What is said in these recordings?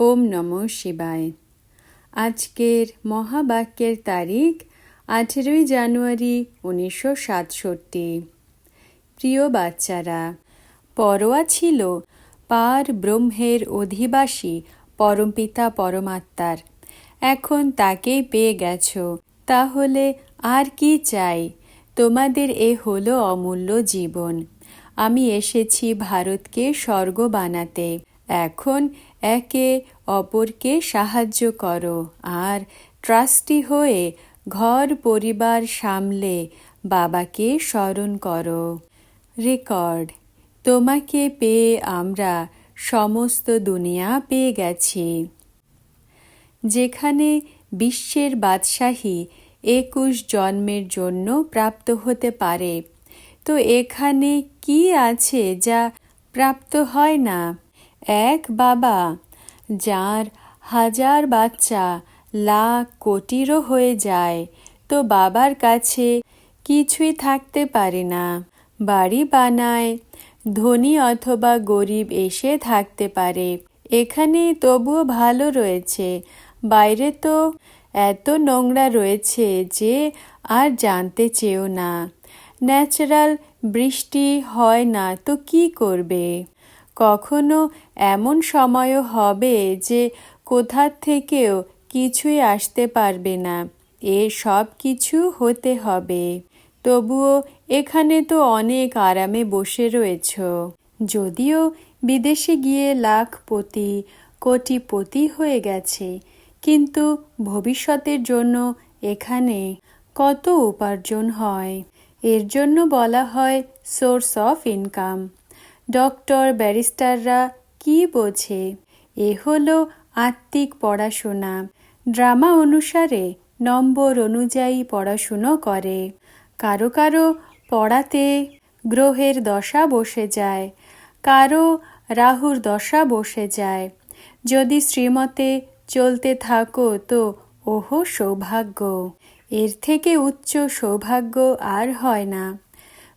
ওম নম শিবায়। আজকের মহাবাক্যের তারিখ আঠেরোই জানুয়ারি উনিশশো সাতষট্টি। প্রিয় বাচ্চারা, পরোয়া ছিল পার ব্রহ্মের অধিবাসী পরমপিতা পরমাত্মার। এখন তাকেই পেয়ে গেছ। তাহলে আর কি চাই? তোমাদের এ হলো অমূল্য জীবন। আমি এসেছি ভারতকে স্বর্গ বানাতে। এখন একে অপরকে সাহায্য করো, আর ট্রাস্টি হয়ে ঘর পরিবার সামলে বাবাকে স্মরণ করো। রেকর্ড, তোমাকে পেয়ে আমরা সমস্ত দুনিয়া পেয়ে গেছি। যেখানে বিশ্বের বাদশাহী একুশ জন্মের জন্য প্রাপ্ত হতে পারে, তো এখানে কি আছে যা প্রাপ্ত হয় না? এক বাবা, যার হাজার বাচ্চা লাখ কোটিরও হয়ে যায়, তো বাবার কাছে কিছুই থাকতে পারে না। বাড়ি বানায়, ধনী অথবা গরিব এসে থাকতে পারে। এখানে তবুও ভালো রয়েছে। বাইরে তো এত নোংরা রয়েছে যে আর জানতে চেয়েও না। ন্যাচারাল বৃষ্টি হয় না, তো কি করবে? কখনো এমন সময়ও হবে যে কোথার থেকেও কিছুই আসতে পারবে না। এ সব কিছু হতে হবে। তবুও এখানে তো অনেক আরামে বসে রয়েছ। যদিও বিদেশে গিয়ে লাখপতি, কোটিপতি হয়ে গেছে, কিন্তু ভবিষ্যতের জন্য এখানে কত উপার্জন হয়? এর জন্য বলা হয় সোর্স অফ ইনকাম। ডক্টর ব্যারিস্টাররা কি বোঝে? এ হলো আত্মিক পড়াশোনা। ড্রামা অনুসারে নম্বর অনুযায়ী পড়াশুনো করে। কারও কারও পড়াতে গ্রহের দশা বসে যায়, কারও রাহুর দশা বসে যায়। যদি শ্রীমতে চলতে থাকো তো ওহো সৌভাগ্য। এর থেকে উচ্চ সৌভাগ্য আর হয় না।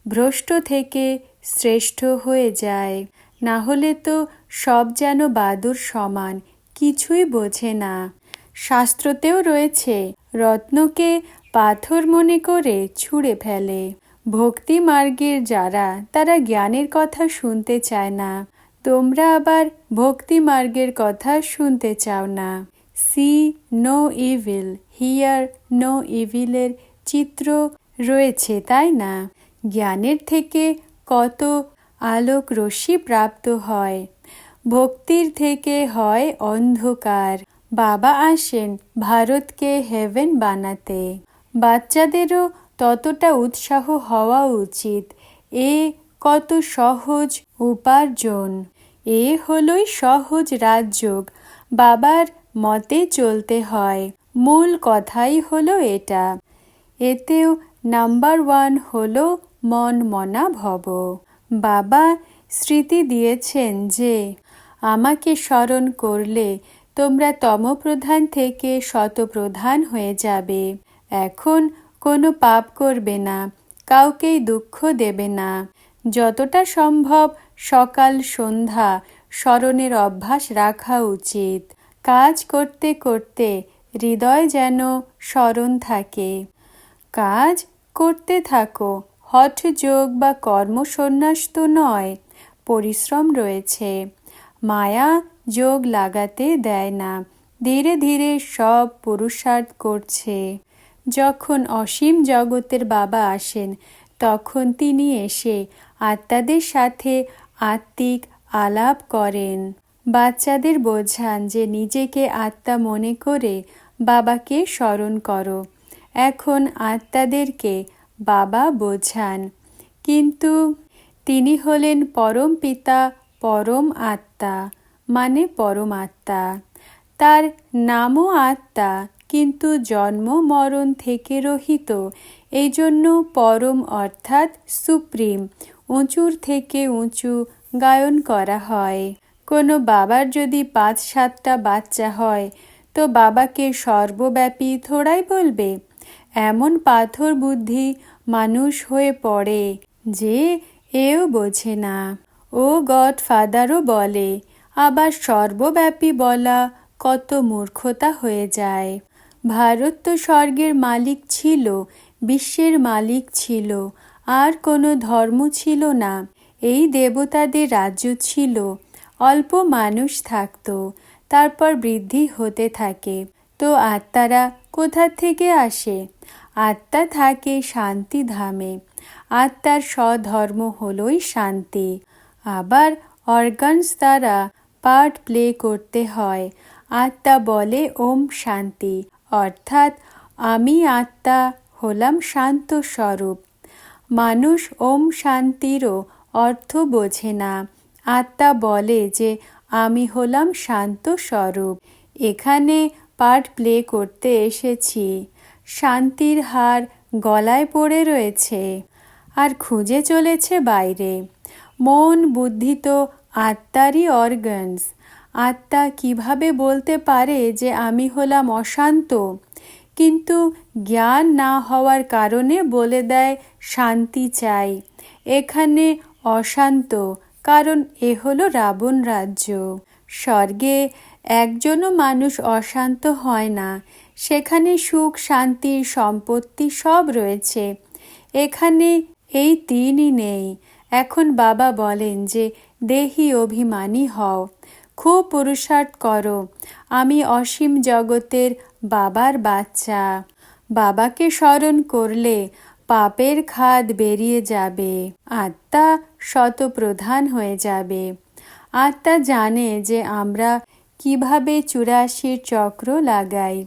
ভ্রষ্ট থেকে শ্রেষ্ঠ হয়ে যায়। না হলে তো সব যেন বাদুর সমান, কিছুই বোঝে না। শাস্ত্রতেও রয়েছে, রত্নকে পাথর মনে করে ছুঁড়ে ফেলে। ভক্তি মার্গের যারা, তারা জ্ঞানের কথা শুনতে চায় না। তোমরা আবার ভক্তি মার্গের কথা শুনতে চাও না। See, no evil, hear, no ইভিলের চিত্র রয়েছে, তাই না? জ্ঞানের থেকে কত আলোক রশ্মি প্রাপ্ত হয়। ভক্তির থেকে হয় অন্ধকার। বাবা আসেন ভারতকে হেভেন বানাতে। বাচ্চাদেরও ততটা উৎসাহ হওয়া উচিত। এ কত সহজ উপার্জন। এ হলই সহজ রাজযোগ। বাবার মতে চলতে হয়। মূল কথাই হলো এটা। এতেও নাম্বার ওয়ান হলো মন মনা ভব। বাবা স্মৃতি দিয়েছেন যে, আমাকে স্মরণ করলে তোমরা তমপ্রধান থেকে শতপ্রধান হয়ে যাবে। এখন কোনো পাপ করবে না, কাউকেই দুঃখ দেবে না। যতটা সম্ভব সকাল সন্ধ্যা স্মরণের অভ্যাস রাখা উচিত। কাজ করতে করতে হৃদয় যেন স্মরণ থাকে। কাজ করতে থাকো হঠ যোগ বা কর্মসন্ন্যাস তো নয়, পরিশ্রম রয়েছে। মায়া যোগ লাগাতে দেয় না, ধীরে ধীরে সব পুরুষার্থ করছে। যখন অসীম জগতের বাবা আসেন, তখন তিনি এসে আত্মাদের সাথে আত্মিক আলাপ করেন। বাচ্চাদের বোঝান যে নিজেকে আত্মা মনে করে বাবাকে স্মরণ করো। এখন আত্মাদেরকে বাবা বোঝান। কিন্তু তিনি হলেন পরম পিতা, পরম আত্মা মানে পরম আত্মা। তার নামও আত্মা, কিন্তু জন্ম মরণ থেকে রহিত। এই জন্য পরম অর্থাৎ সুপ্রিম, উঁচুর থেকে উঁচু গায়ন করা হয়। কোনো বাবার যদি পাঁচ সাতটা বাচ্চা হয়, তো বাবাকে সর্বব্যাপী থোড়াই বলবে? এমন পাথর বুদ্ধি মানুষ হয়ে পড়ে, যে এও বোঝে না। ও গড ফাদারও বলে, আবার সর্বব্যাপী বলা কত মূর্খতা হয়ে যায়। ভারত তো স্বর্গের মালিক ছিল, বিশ্বের মালিক ছিল, আর কোনো ধর্ম ছিল না। এই দেবতাদের রাজ্য ছিল, অল্প মানুষ থাকত, তারপর বৃদ্ধি হতে থাকে। তো আত্মারা কোথা থেকে আসে? আত্মা থাকে শান্তি ধামে। আত্মার স্বধর্ম হলই শান্তি। আবার অর্গানস দ্বারা পার্ট প্লে করতে হয়। আত্মা বলে ওম শান্তি। অর্থাৎ আমি আত্মা হলাম শান্ত স্বরূপ। মানুষ ওম শান্তিরও অর্থ বোঝে না। আত্মা বলে যে আমি হলাম শান্ত স্বরূপ। এখানে পার্ট প্লে করতে এসেছি। শান্তির হার গলায় পড়ে রয়েছে আর খুঁজে চলেছে বাইরে। মন বুদ্ধি তো আত্মারই অর্গানস আত্মা কীভাবে বলতে পারে যে আমি হলাম অশান্ত? কিন্তু জ্ঞান না হওয়ার কারণে বলে দেয়, শান্তি চাই। এখানে অশান্ত, কারণ এ হলো রাবণ রাজ্য। স্বর্গে একজনও মানুষ অশান্ত হয় না। সেখানে সুখ শান্তির সম্পত্তি সব রয়েছে। এখানে এই তিনই নেই। এখন বাবা বলেন যে, দেহি অভিমানী হও। খুব পুরুষার্থ করো। আমি অসীম জগতের বাবার বাচ্চা। বাবাকে স্মরণ করলে পাপের খাদ বেরিয়ে যাবে। আত্মা শতপ্রধান হয়ে যাবে। আত্মা জানে যে, আমরা কীভাবে চুরাশির চক্র লাগাই?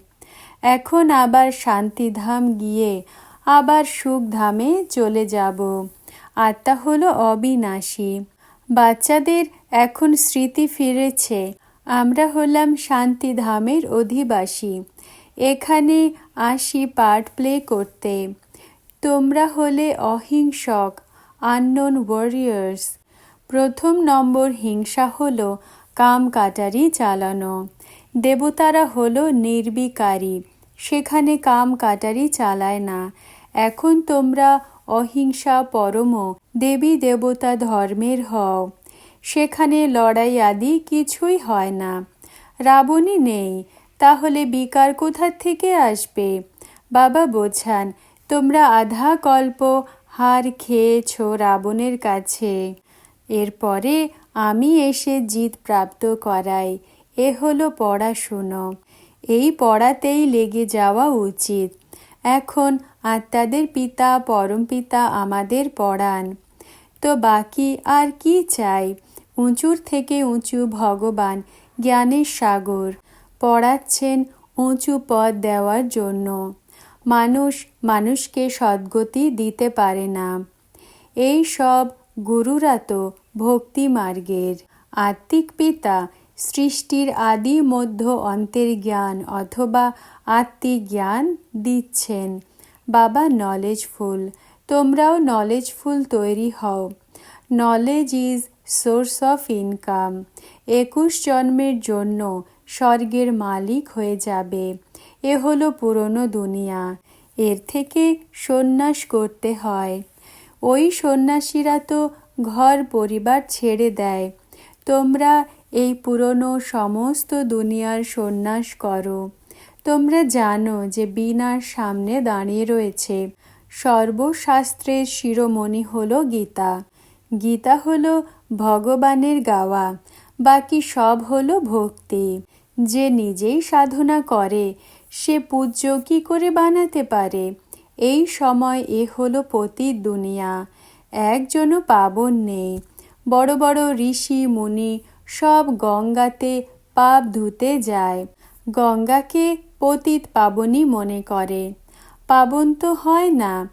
এখন আবার শান্তিধাম গিয়ে আবার সুখধামে চলে যাব। আত্মা হলো অবিনাশী। বাচ্চাদের এখন স্মৃতি ফিরেছে। আমরা হলাম শান্তিধামের অধিবাসী। এখানে আসি পার্ট প্লে করতে। তোমরা হলে অহিংসক, আননোন ওয়ারিয়ার্স। প্রথম নম্বর হিংসা হলো কাম কাটারি চালানো। দেবতারা হলো নির্বিকারী, সেখানে কাম কাটারি চালায় না। এখন তোমরা অহিংসা পরম দেবী দেবতা ধর্মের হও। সেখানে লড়াই আদি কিছুই হয় না। রাবণী নেই, তাহলে বিকার কোথার থেকে আসবে? বাবা বোঝান, তোমরা আধা কল্প হার খেয়েছ রাবণের কাছে। এরপরে আমি এসে জিত প্রাপ্ত করাই। এ হলো পড়াশুনো এই পড়াতেই লেগে যাওয়া উচিত। এখন আত্মাদের পিতা, পরম পিতা আমাদের পড়ান। তো বাকি আর কি চাই? উঁচুর থেকে উঁচু ভগবান জ্ঞানের সাগর পড়াচ্ছেন উঁচু পদ দেওয়ার জন্য। মানুষ মানুষকে সদ্গতি দিতে পারে না। এই সব গুরুরা তো ভক্তি মার্গের। আত্মিক পিতা, সৃষ্টির আদি মধ্য অন্তের জ্ঞান অথবা আত্মিক জ্ঞান দিচ্ছেন। বাবা নলেজফুল তোমরাও নলেজফুল তৈরি হও। Knowledge is source of income একুশ জন্মের জন্য স্বর্গের মালিক হয়ে যাবে। এ হলো পুরনো দুনিয়া। এর থেকে সন্ন্যাস করতে হয়। ওই সন্ন্যাসীরা তো ঘর পরিবার ছেড়ে দেয়। তোমরা এই পুরনো সমস্ত দুনিয়ার সন্ন্যাস করো। তোমরা জানো যে বিনার সামনে দাঁড়িয়ে রয়েছে। সর্বশাস্ত্রের শিরোমণি হল গীতা। গীতা হল ভগবানের গাওয়া, বাকি সব হল ভক্তি। যে নিজেই সাধনা করে, সে পূজ্য কী করে বানাতে পারে? এই সময় এ হলো পতির দুনিয়া। একজনও পাবন নেই। বড় বড় ঋষি, মুনি সব গঙ্গাতে পাপ ধুতে যায়। গঙ্গাকে পতিত পাবনই মনে করে। পাবন তো হয় না,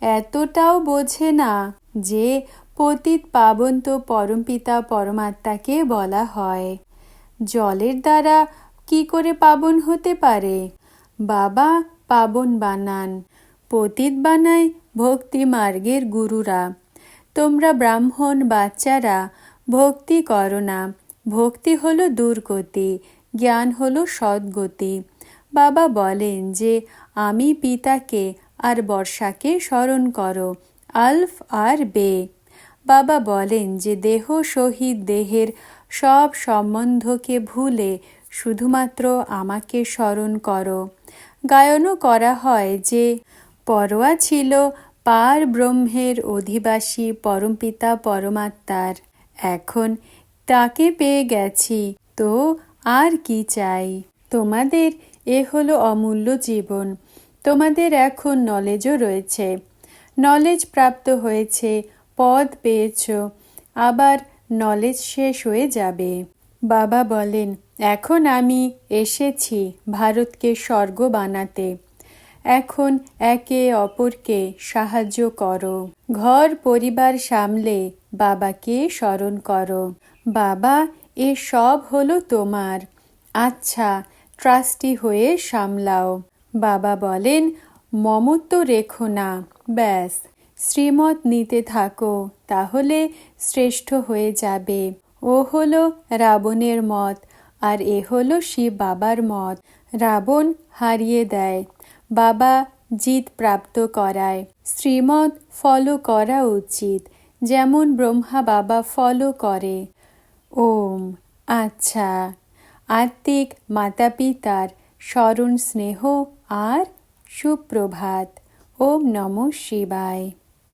এতটাও বোঝে না যে পতিত পাবন তো পরমপিতা পরমাত্মাকে বলা হয়। জলের দ্বারা কি করে পাবন হতে পারে? বাবা পাবন বানান, পতিত বানায় ভক্তি মার্গের গুরুরা। তোমরা ব্রাহ্মণ বাচ্চারা, ভক্তি করো না। ভক্তি হলো দুর্গতি, জ্ঞান হলো সদ্গতি। বাবা বলেন যে, আমি পিতাকে আর বর্ষাকে স্মরণ করো, আলফ আর বে। বাবা বলেন যে, দেহ শহীদ দেহের সব সম্বন্ধকে ভুলে শুধুমাত্র আমাকে স্মরণ করো। গায়নও করা হয় যে পরোয়া ছিল পার ব্রহ্মের অধিবাসী পরমপিতা পরমাত্মার। এখন তাকে পেয়ে গেছি, তো আর কি চাই? তোমাদের এ হলো অমূল্য জীবন। তোমাদের এখন নলেজও রয়েছে। নলেজ প্রাপ্ত হয়েছে, পদ পেয়েছ, আবার নলেজ শেষ হয়ে যাবে। বাবা বলেন, এখন আমি এসেছি ভারতকে স্বর্গ বানাতে। এখন একে অপরকে সাহায্য করো। ঘর, পরিবার সামলে বাবাকে স্মরণ করো। বাবা, এ সব হলো তোমার। আচ্ছা ট্রাস্টি হয়ে সামলাও। বাবা বলেন, মমত্ব রেখো না, ব্যাস। শ্রীমত নিতে থাকো, তাহলে শ্রেষ্ঠ হয়ে যাবে। ও হলো রাবণের মত, আর এ হলো শিব বাবার মত। রাবণ হারিয়ে দেয়। বাবা জিত প্রাপ্ত করায়। শ্রীমদ ফলো করা উচিত, যেমন ব্রহ্মা বাবা ফলো করে। ওম আচ্ছা। আত্মিক মাতা পিতার স্মরণ স্নেহ আর সুপ্রভাত। ওম নম শিবায়।